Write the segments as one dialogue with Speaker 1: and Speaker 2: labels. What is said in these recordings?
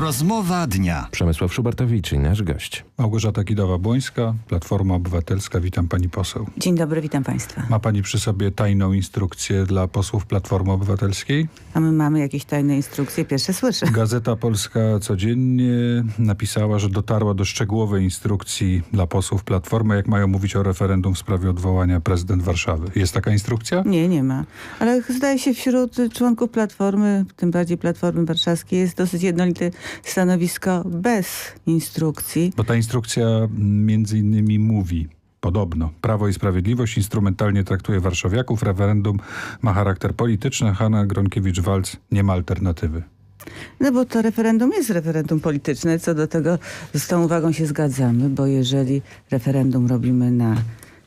Speaker 1: Rozmowa dnia.
Speaker 2: Przemysław Szubartowicz i nasz gość.
Speaker 3: Małgorzata Kidawa-Błońska, Platforma Obywatelska. Witam pani poseł.
Speaker 4: Dzień dobry, witam Państwa.
Speaker 3: Ma pani przy sobie tajną instrukcję dla posłów Platformy Obywatelskiej?
Speaker 4: A my mamy jakieś tajne instrukcje, pierwsze słyszę.
Speaker 3: Gazeta Polska codziennie napisała, że dotarła do szczegółowej instrukcji dla posłów Platformy, jak mają mówić o referendum w sprawie odwołania prezydent Warszawy. Jest taka instrukcja?
Speaker 4: Nie, nie ma. Ale zdaje się wśród członków Platformy, tym bardziej Platformy Warszawskiej, jest dosyć jednolite stanowisko bez instrukcji.
Speaker 3: Bo ta instrukcja mm, między innymi mówi, Podobno. Prawo i Sprawiedliwość instrumentalnie traktuje warszawiaków. Referendum ma charakter polityczny. Hanna Gronkiewicz-Walc nie ma alternatywy.
Speaker 4: No bo to referendum jest referendum polityczne. Co do tego z tą uwagą się zgadzamy, bo jeżeli referendum robimy na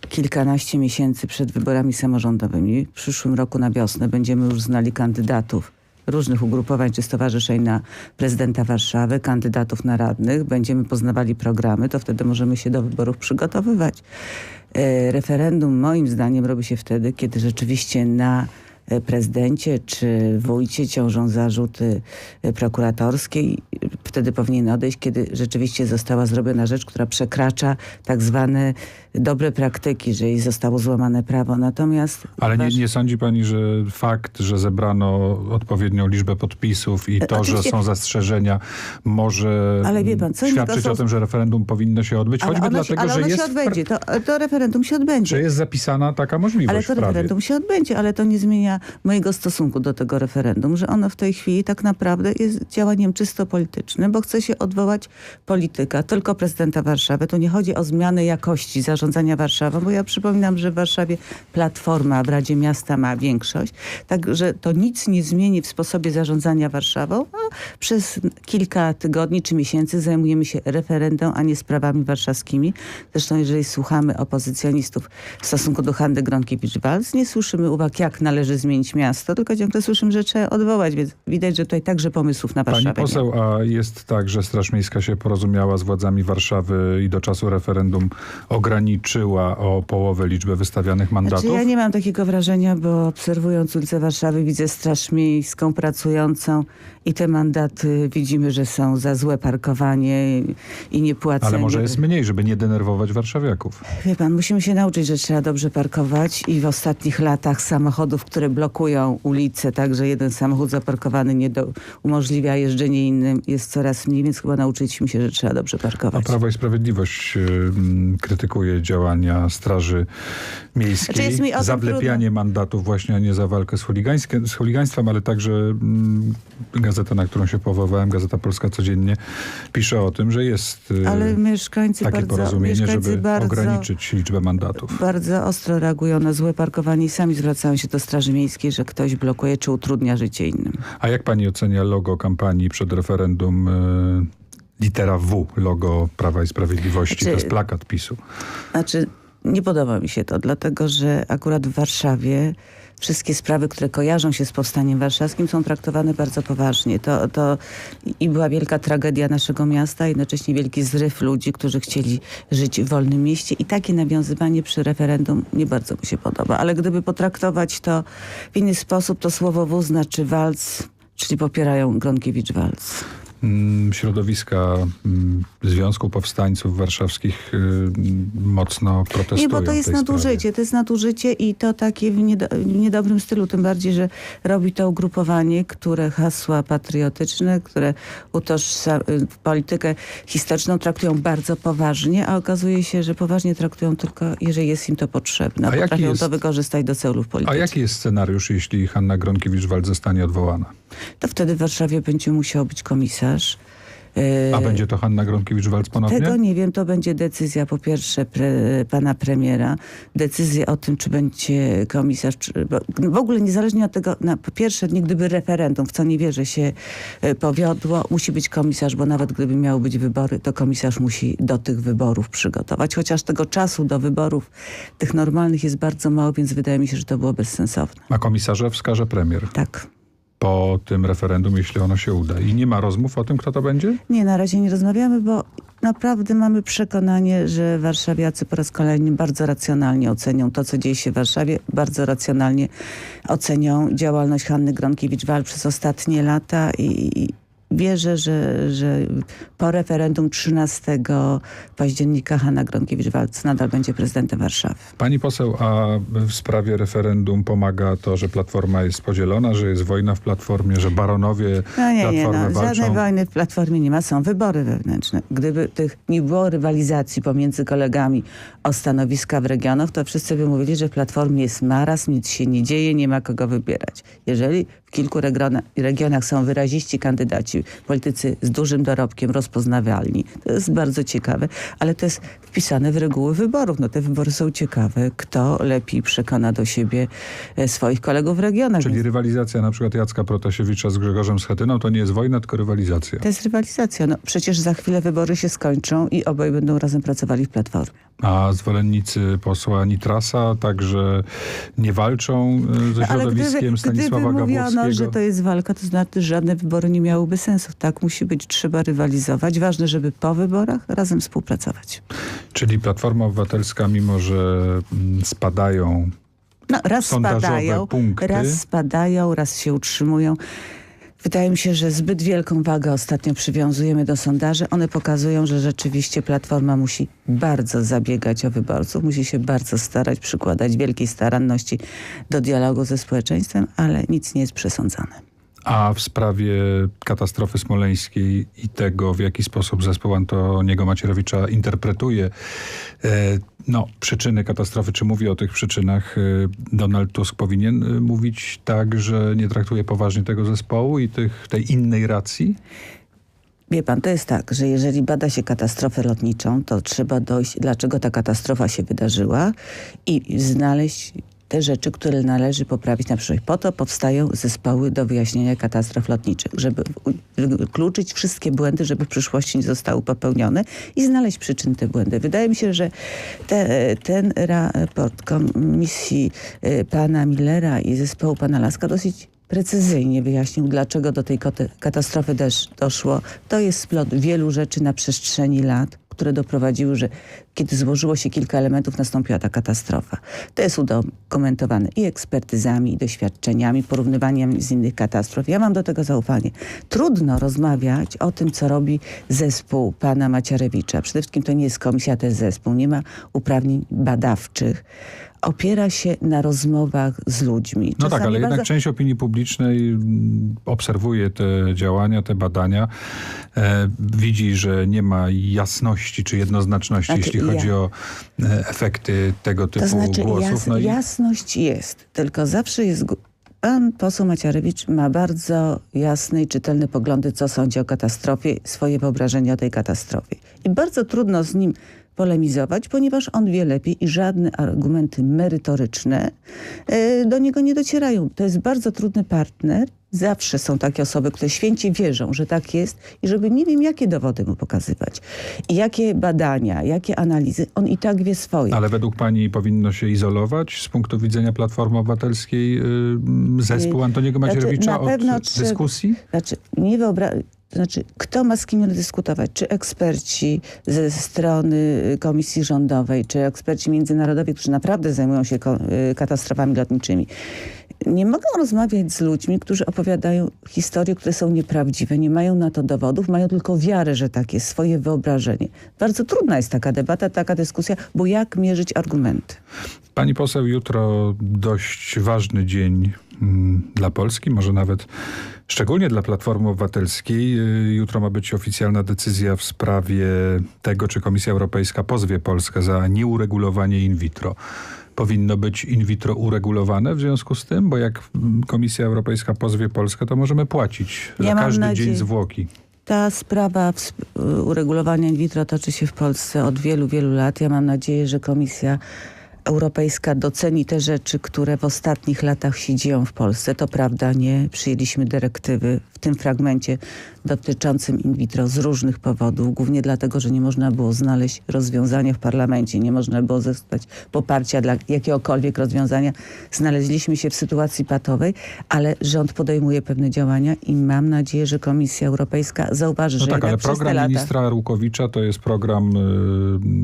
Speaker 4: kilkanaście miesięcy przed wyborami samorządowymi, w przyszłym roku na wiosnę będziemy już znali kandydatów różnych ugrupowań czy stowarzyszeń na prezydenta Warszawy, kandydatów na radnych, będziemy poznawali programy, to wtedy możemy się do wyborów przygotowywać. E, referendum moim zdaniem robi się wtedy, kiedy rzeczywiście na e, prezydencie czy wójcie ciążą zarzuty e, prokuratorskie wtedy powinien odejść, kiedy rzeczywiście została zrobiona rzecz, która przekracza tak zwane dobre praktyki, że jej zostało złamane prawo. Natomiast...
Speaker 3: Ale nie, nie sądzi pani, że fakt, że zebrano odpowiednią liczbę podpisów i to, że
Speaker 4: oczywiście.
Speaker 3: są zastrzeżenia, może
Speaker 4: Ale wie pan, co
Speaker 3: świadczyć
Speaker 4: są-
Speaker 3: o tym, że referendum powinno się odbyć?
Speaker 4: Ale
Speaker 3: Choćby
Speaker 4: ono
Speaker 3: dlatego,
Speaker 4: ale
Speaker 3: że, jest
Speaker 4: się odbędzie. To, to referendum się odbędzie.
Speaker 3: że jest zapisana taka możliwość
Speaker 4: Ale to referendum się odbędzie, ale to nie zmienia mojego stosunku do tego referendum, że ono w tej chwili tak naprawdę jest działaniem czysto politycznym, bo chce się odwołać polityka, tylko prezydenta Warszawy. Tu nie chodzi o zmianę jakości zarządzania Warszawą, bo ja przypominam, że w Warszawie Platforma w Radzie Miasta ma większość, także to nic nie zmieni w sposobie zarządzania Warszawą. A przez kilka tygodni czy miesięcy zajmujemy się referendum, a nie sprawami warszawskimi. Zresztą jeżeli słuchamy opozycjonistów w stosunku do Handy Gronkiewicz-Walc, nie słyszymy uwag, jak należy zmienić miasto, tylko ciągle słyszymy, że trzeba odwołać, więc widać, że tutaj także pomysłów na
Speaker 3: Pani
Speaker 4: Warszawę ma.
Speaker 3: poseł, a jest tak, że Straż Miejska się porozumiała z władzami Warszawy i do czasu referendum ograniczyła o połowę liczbę wystawianych mandatów?
Speaker 4: Znaczy, ja nie mam takiego wrażenia, bo obserwując ulicę Warszawy widzę Straż Miejską pracującą i te mandaty widzimy, że są za złe parkowanie i, i niepłacenie.
Speaker 3: Ale może jest mniej, żeby nie denerwować warszawiaków.
Speaker 4: Wie pan, musimy się nauczyć, że trzeba dobrze parkować i w ostatnich latach samochodów, które blokują ulicę, tak, że jeden samochód zaparkowany nie do, umożliwia jeżdżenie innym, jest coraz mniej, więc chyba nauczyliśmy się, że trzeba dobrze
Speaker 3: A
Speaker 4: parkować.
Speaker 3: Prawo i Sprawiedliwość y, krytykuje działania Straży Miejskiej,
Speaker 4: Znaczy mi o tym
Speaker 3: zawlepianie mandatów właśnie, a nie za walkę z, chuligańskie- z chuligaństwem, ale także mm, gazeta, na którą się powołałem, Gazeta Polska Codziennie, pisze o tym, że jest y,
Speaker 4: Ale mieszkańcy
Speaker 3: takie
Speaker 4: bardzo,
Speaker 3: porozumienie,
Speaker 4: mieszkańcy
Speaker 3: żeby
Speaker 4: bardzo,
Speaker 3: ograniczyć liczbę mandatów.
Speaker 4: bardzo ostro reagują na złe parkowanie i sami zwracają się do Straży Miejskiej, że ktoś blokuje czy utrudnia życie innym.
Speaker 3: A jak pani ocenia logo kampanii przed referendum y, litera W, logo Prawa i Sprawiedliwości,
Speaker 4: Znaczy-
Speaker 3: to jest plakat PiSu.
Speaker 4: Znaczy, nie podoba mi się to, dlatego że akurat w Warszawie wszystkie sprawy, które kojarzą się z powstaniem warszawskim są traktowane bardzo poważnie. To, to i była wielka tragedia naszego miasta, jednocześnie wielki zryw ludzi, którzy chcieli żyć w wolnym mieście i takie nawiązywanie przy referendum nie bardzo mi się podoba. Ale gdyby potraktować to w inny sposób, to słowo W znaczy walc, czyli popierają Gronkiewicz-Walc.
Speaker 3: Mm, Środowiska mm, Związku Powstańców Warszawskich y, mocno protestują
Speaker 4: Nie, bo to jest nadużycie.
Speaker 3: sprawie.
Speaker 4: To jest nadużycie i to takie w, niedo, w niedobrym stylu. Tym bardziej, że robi to ugrupowanie, które hasła patriotyczne, które utożsa, y, politykę historyczną traktują bardzo poważnie, a okazuje się, że poważnie traktują tylko, jeżeli jest im to potrzebne.
Speaker 3: A
Speaker 4: Potrafią
Speaker 3: jest-
Speaker 4: to wykorzystać do celów
Speaker 3: A
Speaker 4: politycznych.
Speaker 3: jaki jest scenariusz, jeśli Hanna Gronkiewicz-Walc zostanie odwołana?
Speaker 4: To wtedy w Warszawie będzie musiał być komisarz.
Speaker 3: A będzie to Hanna Gronkiewicz-Walc ponownie?
Speaker 4: Tego nie wiem, to będzie decyzja po pierwsze pre, pana premiera, decyzja o tym, czy będzie komisarz, czy, bo w ogóle niezależnie od tego, na, po pierwsze nigdy by referendum, w co nie wierzę, się e, powiodło, musi być komisarz, bo nawet gdyby miały być wybory, to komisarz musi do tych wyborów przygotować, chociaż tego czasu do wyborów tych normalnych jest bardzo mało, więc wydaje mi się, że to było bezsensowne.
Speaker 3: A komisarza wskaże premier
Speaker 4: Tak.
Speaker 3: Po tym referendum, jeśli ono się uda. I nie ma rozmów o tym, kto to będzie?
Speaker 4: Nie, na razie nie rozmawiamy, bo naprawdę mamy przekonanie, że warszawiacy po raz kolejny bardzo racjonalnie ocenią to, co dzieje się w Warszawie, bardzo racjonalnie ocenią działalność Hanny Gronkiewicz-Walc przez ostatnie lata i, wierzę, że, że po referendum 13 października Hanna Gronkiewicz-Waltz nadal będzie prezydentem Warszawy.
Speaker 3: Pani poseł, a w sprawie referendum pomaga to, że Platforma jest podzielona, że jest wojna w Platformie, że baronowie
Speaker 4: No nie, nie, no, żadnej
Speaker 3: walczą?
Speaker 4: wojny w Platformie nie ma, są wybory wewnętrzne. Gdyby tych nie było rywalizacji pomiędzy kolegami o stanowiska w regionach, to wszyscy by mówili, że w Platformie jest marazm, nic się nie dzieje, nie ma kogo wybierać. Jeżeli kilku regiona, regionach są wyraziści kandydaci, politycy z dużym dorobkiem, rozpoznawalni, to jest bardzo ciekawe, ale to jest wpisane w reguły wyborów. No te wybory są ciekawe. Kto lepiej przekona do siebie e, swoich kolegów w regionach.
Speaker 3: Czyli rywalizacja na przykład Jacka Protasiewicza z Grzegorzem Schetyną to nie jest wojna, tylko rywalizacja.
Speaker 4: To jest rywalizacja. No, przecież za chwilę wybory się skończą i obaj będą razem pracowali w Platformie.
Speaker 3: A zwolennicy posła Nitrasa także nie walczą e, ze
Speaker 4: No,
Speaker 3: środowiskiem
Speaker 4: gdyby,
Speaker 3: Stanisława
Speaker 4: gdyby mówiono,
Speaker 3: Gawłowskiego.
Speaker 4: że to jest walka, to znaczy żadne wybory nie miałyby sensu. Tak musi być, trzeba rywalizować. Ważne, żeby po wyborach razem współpracować.
Speaker 3: Czyli Platforma Obywatelska, mimo że mm, spadają
Speaker 4: No, raz spadają,
Speaker 3: punkty.
Speaker 4: raz spadają, raz się utrzymują. Wydaje mi się, że zbyt wielką wagę ostatnio przywiązujemy do sondaży. One pokazują, że rzeczywiście Platforma musi bardzo zabiegać o wyborców, musi się bardzo starać, przykładać wielkiej staranności do dialogu ze społeczeństwem, ale nic nie jest przesądzane.
Speaker 3: A w sprawie katastrofy smoleńskiej i tego, w jaki sposób zespół Antoniego Macierewicza interpretuje e, no, przyczyny katastrofy, czy mówi o tych przyczynach, e, Donald Tusk powinien e, mówić tak, że nie traktuje poważnie tego zespołu i tych, tej innej racji?
Speaker 4: Wie pan, to jest tak, że jeżeli bada się katastrofę lotniczą, to trzeba dojść, dlaczego ta katastrofa się wydarzyła i znaleźć te rzeczy, które należy poprawić na przyszłość. Po to powstają zespoły do wyjaśnienia katastrof lotniczych, żeby wykluczyć wszystkie błędy, żeby w przyszłości nie zostały popełnione i znaleźć przyczyn te błędy. Wydaje mi się, że te, ten raport komisji y, pana Millera i zespołu pana Laska dosyć precyzyjnie wyjaśnił, dlaczego do tej katastrofy też doszło. To jest splot wielu rzeczy na przestrzeni lat, które doprowadziły, że kiedy złożyło się kilka elementów, nastąpiła ta katastrofa. To jest udokumentowane i ekspertyzami, i doświadczeniami, porównywaniem z innych katastrof. Ja mam do tego zaufanie. Trudno rozmawiać o tym, co robi zespół pana Macierewicza. Przede wszystkim to nie jest komisja, to jest zespół. Nie ma uprawnień badawczych. Opiera się na rozmowach z ludźmi.
Speaker 3: No tak,
Speaker 4: Czasami
Speaker 3: ale jednak
Speaker 4: bardzo-
Speaker 3: część opinii publicznej mm, obserwuje te działania, te badania, e, widzi, że nie ma jasności czy jednoznaczności,
Speaker 4: Znaczy,
Speaker 3: jeśli chodzi
Speaker 4: ja-
Speaker 3: o e, efekty tego typu
Speaker 4: To znaczy
Speaker 3: głosów.
Speaker 4: jas,
Speaker 3: no i
Speaker 4: jasność jest, tylko zawsze jest... Pan poseł Macierewicz ma bardzo jasne i czytelne poglądy, co sądzi o katastrofie, swoje wyobrażenia o tej katastrofie. I bardzo trudno z nim polemizować, ponieważ on wie lepiej i żadne argumenty merytoryczne e, do niego nie docierają. To jest bardzo trudny partner. Zawsze są takie osoby, które święcie wierzą, że tak jest i żeby nie wiem, jakie dowody mu pokazywać. I jakie badania, jakie analizy, on i tak wie swoje.
Speaker 3: Ale według pani powinno się izolować z punktu widzenia Platformy Obywatelskiej y, zespół Antoniego
Speaker 4: Znaczy,
Speaker 3: Macierewicza
Speaker 4: na pewno
Speaker 3: od
Speaker 4: trzeba-
Speaker 3: dyskusji?
Speaker 4: Znaczy, nie wyobra... To znaczy, kto ma z kim dyskutować? Czy eksperci ze strony y, komisji rządowej, czy eksperci międzynarodowi, którzy naprawdę zajmują się y, katastrofami lotniczymi? Nie mogą rozmawiać z ludźmi, którzy opowiadają historie, które są nieprawdziwe, nie mają na to dowodów, mają tylko wiarę, że tak jest, swoje wyobrażenie. Bardzo trudna jest taka debata, taka dyskusja, bo jak mierzyć argumenty?
Speaker 3: Pani poseł, jutro dość ważny dzień dla Polski, może nawet szczególnie dla Platformy Obywatelskiej. Y, Jutro ma być oficjalna decyzja w sprawie tego, czy Komisja Europejska pozwie Polskę za nieuregulowanie in vitro. Powinno być in vitro uregulowane w związku z tym, bo jak mm, Komisja Europejska pozwie Polskę, to możemy płacić
Speaker 4: Ja
Speaker 3: za każdy
Speaker 4: nadzieję-
Speaker 3: dzień zwłoki.
Speaker 4: Ta sprawa uregulowania in vitro toczy się w Polsce od wielu, wielu lat. Ja mam nadzieję, że Komisja Europejska doceni te rzeczy, które w ostatnich latach się dzieją w Polsce. To prawda, nie przyjęliśmy dyrektywy w tym fragmencie dotyczącym in vitro z różnych powodów, głównie dlatego, że nie można było znaleźć rozwiązania w parlamencie, nie można było zyskać poparcia dla jakiegokolwiek rozwiązania. Znaleźliśmy się w sytuacji patowej, ale rząd podejmuje pewne działania i mam nadzieję, że Komisja Europejska zauważy,
Speaker 3: No
Speaker 4: że
Speaker 3: tak, ale program
Speaker 4: lata...
Speaker 3: ministra Arłukowicza to jest program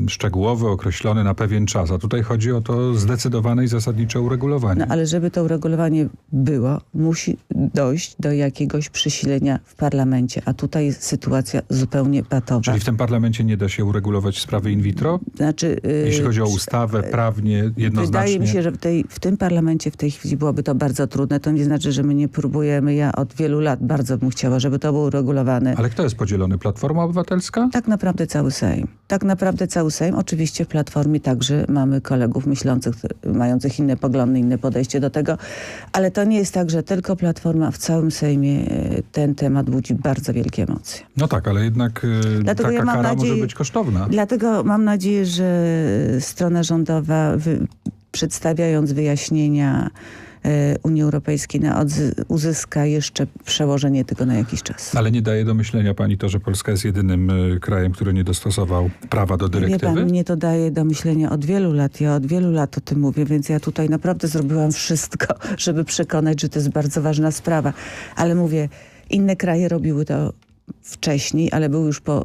Speaker 3: y, szczegółowy, określony na pewien czas. A tutaj chodzi chodzi o to zdecydowane i zasadnicze uregulowanie.
Speaker 4: No ale żeby to uregulowanie było, musi dojść do jakiegoś przesilenia w parlamencie, a tutaj jest sytuacja zupełnie patowa.
Speaker 3: Czyli w tym parlamencie nie da się uregulować sprawy in vitro?
Speaker 4: Znaczy, yy,
Speaker 3: Jeśli chodzi o ustawę, prawnie, jednoznacznie?
Speaker 4: Wydaje mi się, że w, tej, w tym parlamencie w tej chwili byłoby to bardzo trudne. To nie znaczy, że my nie próbujemy. Ja od wielu lat bardzo bym chciała, żeby to było uregulowane.
Speaker 3: Ale kto jest podzielony? Platforma Obywatelska?
Speaker 4: Tak naprawdę cały Sejm. Tak naprawdę cały Sejm. Oczywiście w Platformie także mamy kolegów myślących, mających inne poglądy, inne podejście do tego, ale to nie jest tak, że tylko Platforma w całym Sejmie e, ten temat budzi bardzo wielkie emocje.
Speaker 3: No tak, ale jednak y,
Speaker 4: Dlatego
Speaker 3: taka
Speaker 4: ja
Speaker 3: kara może
Speaker 4: nadzieję-
Speaker 3: być kosztowna.
Speaker 4: Dlatego mam nadzieję, że strona rządowa wy, przedstawiając wyjaśnienia e, Unii Europejskiej na uzyska jeszcze przełożenie tego na jakiś czas.
Speaker 3: Ale nie daje do myślenia pani to, że Polska jest jedynym y, krajem, który nie dostosował prawa do
Speaker 4: Wie
Speaker 3: dyrektywy?
Speaker 4: pan, mnie to daje do myślenia od wielu lat. Ja od wielu lat o tym mówię, więc ja tutaj naprawdę zrobiłam wszystko, żeby przekonać, że to jest bardzo ważna sprawa. Ale mówię, inne kraje robiły to wcześniej, ale były już po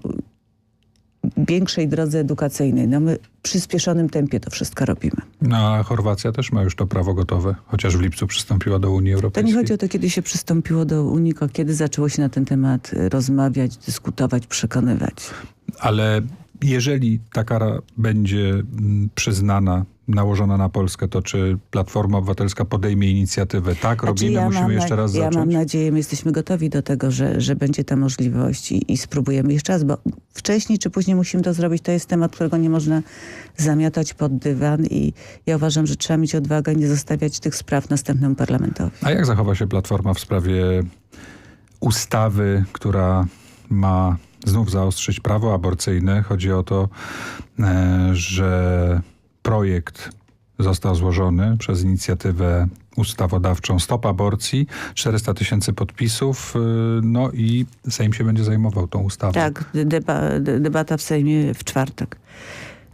Speaker 4: większej drodze edukacyjnej. No my w przyspieszonym tempie to wszystko robimy.
Speaker 3: No, a Chorwacja też ma już to prawo gotowe, chociaż w lipcu przystąpiła do Unii
Speaker 4: To
Speaker 3: Europejskiej.
Speaker 4: nie chodzi o to, kiedy się przystąpiło do Unii, tylko kiedy zaczęło się na ten temat rozmawiać, dyskutować, przekonywać.
Speaker 3: Ale jeżeli ta kara będzie mm, przyznana, nałożona na Polskę, to czy Platforma Obywatelska podejmie inicjatywę? Tak,
Speaker 4: Znaczy,
Speaker 3: robimy, musimy
Speaker 4: mam
Speaker 3: jeszcze raz
Speaker 4: ja
Speaker 3: zacząć?
Speaker 4: mam nadzieję, my jesteśmy gotowi do tego, że, że będzie ta możliwość i, i spróbujemy jeszcze raz, bo wcześniej czy później musimy to zrobić. To jest temat, którego nie można zamiatać pod dywan i ja uważam, że trzeba mieć odwagę nie zostawiać tych spraw następnemu parlamentowi.
Speaker 3: A jak zachowa się Platforma w sprawie ustawy, która ma znów zaostrzyć prawo aborcyjne? Chodzi o to, e, że projekt został złożony przez inicjatywę ustawodawczą Stop Aborcji, 400 tysięcy podpisów, y, no i Sejm się będzie zajmował tą ustawą.
Speaker 4: Tak, deba, de- debata w Sejmie w czwartek.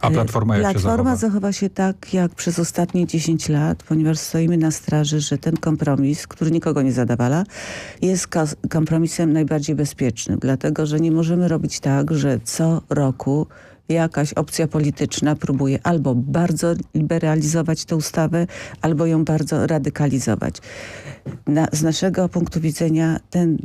Speaker 3: A Platforma jak się
Speaker 4: Platforma
Speaker 3: zachowa?
Speaker 4: zachowa się tak, jak przez ostatnie 10 lat, ponieważ stoimy na straży, że ten kompromis, który nikogo nie zadawala, jest kompromisem najbardziej bezpiecznym. Dlatego, że nie możemy robić tak, że co roku jakaś opcja polityczna próbuje albo bardzo liberalizować tę ustawę, albo ją bardzo radykalizować. Na, z naszego punktu widzenia ten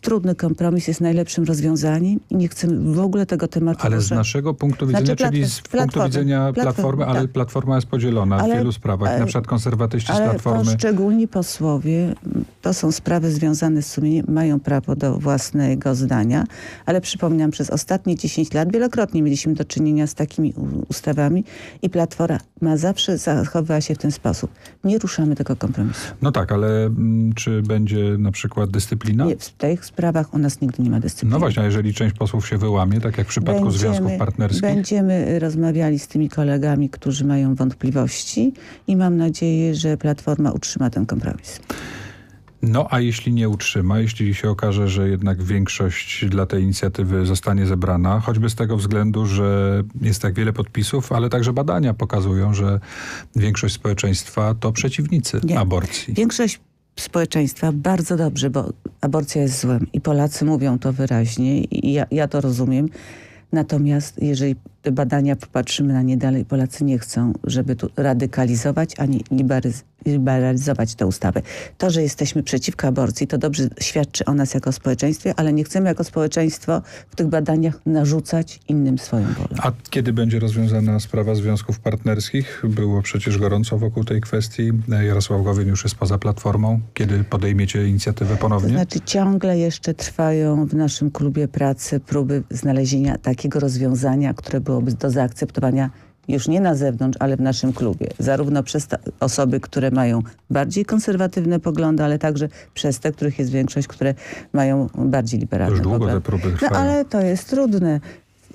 Speaker 4: trudny kompromis jest najlepszym rozwiązaniem i nie chcemy w ogóle tego tematu
Speaker 3: Ale z naszego punktu widzenia,
Speaker 4: Znaczy
Speaker 3: czyli z punktu widzenia
Speaker 4: Platformy,
Speaker 3: Platformy, ale
Speaker 4: tak.
Speaker 3: Platforma jest podzielona w
Speaker 4: Ale-
Speaker 3: wielu sprawach.
Speaker 4: ale-
Speaker 3: Na przykład konserwatyści z
Speaker 4: Ale
Speaker 3: Platformy
Speaker 4: poszczególni posłowie, to są sprawy związane z sumieniem, mają prawo do własnego zdania, ale przypominam, przez ostatnie 10 lat wielokrotnie mieliśmy do czynienia z takimi ustawami i Platforma ma zawsze zachowywała się w ten sposób. Nie ruszamy tego kompromisu.
Speaker 3: No tak, ale mm, czy będzie na przykład dyscyplina?
Speaker 4: Nie, w tych sprawach u nas nigdy nie ma dyscypliny.
Speaker 3: No właśnie, a jeżeli część posłów się wyłamie, tak jak w przypadku związków partnerskich?
Speaker 4: Będziemy rozmawiali z tymi kolegami, którzy mają wątpliwości i mam nadzieję, że Platforma utrzyma ten kompromis.
Speaker 3: No a jeśli nie utrzyma, jeśli się okaże, że jednak większość dla tej inicjatywy zostanie zebrana, choćby z tego względu, że jest tak wiele podpisów, ale także badania pokazują, że większość społeczeństwa to przeciwnicy
Speaker 4: Nie.
Speaker 3: aborcji.
Speaker 4: Większość społeczeństwa bardzo dobrze, bo aborcja jest złem i Polacy mówią to wyraźnie i ja, ja to rozumiem. Natomiast jeżeli badania popatrzymy na nie dalej, Polacy nie chcą, żeby tu radykalizować ani liberaliz- liberalizować tę ustawę. To, że jesteśmy przeciwko aborcji, to dobrze świadczy o nas jako społeczeństwie, ale nie chcemy jako społeczeństwo w tych badaniach narzucać innym swoją wolę.
Speaker 3: A kiedy będzie rozwiązana sprawa związków partnerskich? Było przecież gorąco wokół tej kwestii. Jarosław Gowin już jest poza Platformą. Kiedy podejmiecie inicjatywę
Speaker 4: To
Speaker 3: ponownie?
Speaker 4: znaczy ciągle jeszcze trwają w naszym klubie pracy próby znalezienia takiego rozwiązania, które byłoby do zaakceptowania już nie na zewnątrz, ale w naszym klubie. Zarówno przez osoby, które mają bardziej konserwatywne poglądy, ale także przez te, których jest większość, które mają bardziej liberalne
Speaker 3: Już długo
Speaker 4: poglądy.
Speaker 3: te próby
Speaker 4: No
Speaker 3: trwają.
Speaker 4: ale to jest trudne.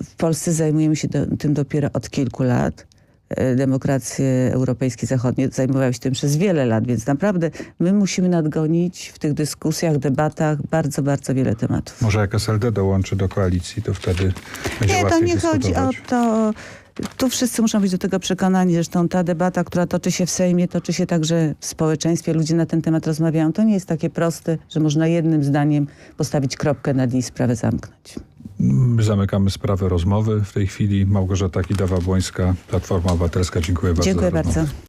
Speaker 4: W Polsce zajmujemy się do, tym dopiero od kilku lat. E, Demokracje europejskie, zachodnie zajmowały się tym przez wiele lat, więc naprawdę my musimy nadgonić w tych dyskusjach, debatach bardzo, bardzo wiele tematów.
Speaker 3: Może jak SLD dołączy do koalicji, to wtedy będzie
Speaker 4: Nie, to nie chodzi o to. Tu wszyscy muszą być do tego przekonani. Zresztą ta debata, która toczy się w Sejmie, toczy się także w społeczeństwie. Ludzie na ten temat rozmawiają. To nie jest takie proste, że można jednym zdaniem postawić kropkę nad i sprawę zamknąć.
Speaker 3: My zamykamy sprawę rozmowy w tej chwili. Małgorzata Kidawa-Błońska, Platforma Obywatelska. Dziękuję bardzo.
Speaker 4: Dziękuję bardzo.